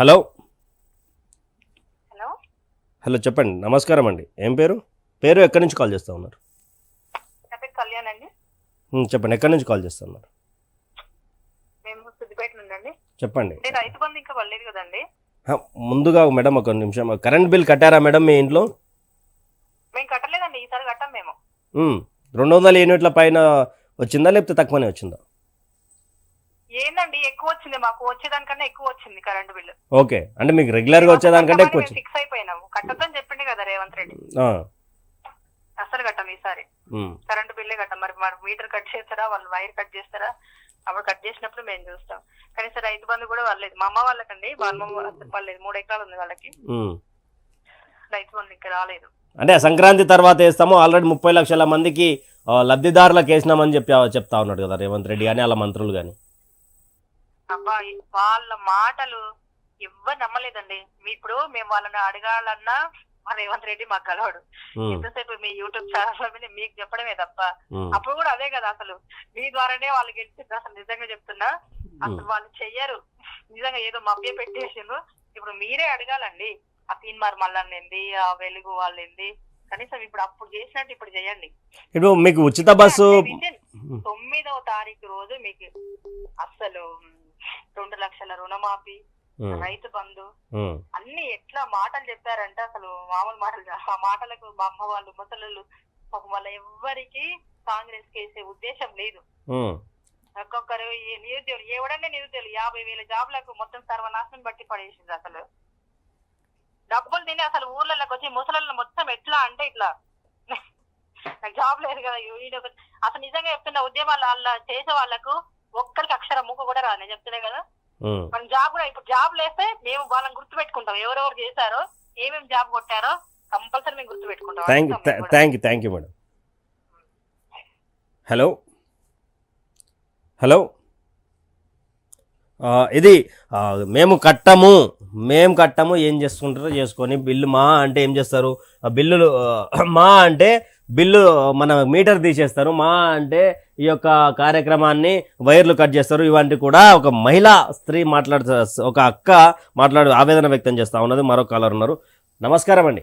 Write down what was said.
Hello. Hello. Hello చెప్పండి. నమస్కారం అండి. ఏం పేరు? పేరు ఎక్కడి నుంచి కాల్ చేస్తూ ఉన్నారు? కళ్యాణ్ అండి. చెప్పండి. ఎక్కడి నుంచి కాల్ చేస్తూ ఉన్నారు? మేము సిద్దిపేట నుండి చెప్పండి. అంటే రైతు బంధు ఇంకా పడలేదు కదండి. ముందుగా మేడం ఒక నిమిషం. కరెంట్ బిల్ కట్టారా మేడం మీ ఇంట్లో? మేము కట్టలేదండి. ఈసారి కట్టాం మేము. రెండు వందల యూనిట్ల పైన వచ్చిందా లేకపోతే తక్కువనే వచ్చిందా? ఏందండి ఎక్కువ వచ్చింది మాకు వచ్చేదానికన్నా ఎక్కువ వచ్చింది కరెంట్ బిల్లు ఓకే అంటే మీకు రెగ్యులర్గా వచ్చేదానికంటే ఎక్కువ వచ్చింది. ఫిక్స్ అయిపోయినాము. కట్టొద్దని చెప్పిండే కదా రేవంత్ రెడ్డి. అసలు కట్టాం ఈసారి. కరెంట్ బిల్లే కట్టాం. మరి మరి మీటర్ కట్ చేస్తారా? వాళ్ళు వైర్ కట్ చేస్తారా? అప్పుడు కట్ చేసినప్పుడు మేము చూస్తాం. కనీసం రైతు బంధు కూడా వాళ్ళలేదు మా అమ్మ వాళ్ళకండి వాళ్ళకి వాళ్ళలేదు మూడు ఎకరాలు ఉంది వాళ్ళకి. రైతు బంధు ఇంకా రాలేదు. అంటే సంక్రాంతి తర్వాత వేస్తాము. ఆల్రెడీ ముప్పై లక్షల మందికి లబ్ధిదారులకు వేసినామని చెప్పి చెప్తా ఉన్నాడు కదా రేవంత్ రెడ్డి కానీ అలా మంత్రులు కానీ అబ్బా వాళ్ళ మాటలు ఎవ్వరు నమ్మలేదండి. మీ ఇప్పుడు మేము వాళ్ళని అడగాలన్నా మా రేవంత్ రెడ్డి మాకు కలవాడు ఎంతసేపు మీ యూట్యూబ్ ఛానల్ మీద మీకు చెప్పడమే తప్ప అప్పుడు కూడా అదే కదా అసలు. మీ ద్వారానే వాళ్ళు గెలిచింది అసలు నిజంగా చెప్తున్నా. అసలు వాళ్ళు చెయ్యరు. నిజంగా ఏదో మభ్య పెట్టేసిండ్రు. ఇప్పుడు మీరే అడగాలండి. ఆ తీన్మార్ మల్లన్న ఏంది ఆ వెలుగు వాళ్ళు ఏంది కనీసం ఇప్పుడు అప్పుడు చేసినట్టు ఇప్పుడు చేయండి. ఇప్పుడు మీకు ఉచిత బస్సు తొమ్మిదవ తారీఖు రోజు మీకు అసలు రెండు లక్షల రుణమాఫీ రైతు బంధు అన్ని ఎట్లా మాటలు చెప్పారంటే అసలు మామూలు మాటలు. ఆ మాటలకు మా అమ్మ వాళ్ళు ముసలు వాళ్ళ ఎవ్వరికి కాంగ్రెస్ కేసే ఉద్దేశం లేదు. ఒక్కొక్కరు నిరుద్యోగులు ఎవడన్నా నిరుద్యోగులు యాభై వేల జాబులకు మొత్తం సర్వనాశనం బట్టి పడేసింది అసలు. డబ్బులు తిని అసలు ఊర్లలోకి వచ్చి ముసలను మొత్తం ఎట్లా అంటే ఇట్లా. జాబ్ లేదు కదా అసలు నిజంగా చెప్తున్న ఉద్యమాలు వాళ్ళ చేసే వాళ్ళకు ఒక్కరికి అక్షరం ముక్క కూడా రాదు నేను చెప్తున్నా కదా. మనం జాబ్ కూడా ఇప్పుడు జాబ్ లేస్తే మేము వాళ్ళని గుర్తు పెట్టుకుంటాం ఎవరెవరు చేశారో ఏమేమి జాబ్ కొట్టారో కంపల్సరీ మేము గుర్తు పెట్టుకుంటాం thank you. Thank you thank you madam hello hello ఇది మేము కట్టము. మేము కట్టము. ఏం చేసుకుంటారో చేసుకొని బిల్లు మా అంటే ఏం చేస్తారు? బిల్లులు మా అంటే బిల్లు మన మీటర్ తీసేస్తారు. మా అంటే ఈ యొక్క కార్యక్రమాన్ని వైర్లు కట్ చేస్తారు. ఇవంటి కూడా ఒక మహిళా స్త్రీ మాట్లాడుతూ ఒక అక్క మాట్లాడు ఆవేదన వ్యక్తం చేస్తూ ఉన్నది. మరో కాలర్ ఉన్నారు. నమస్కారం అండి.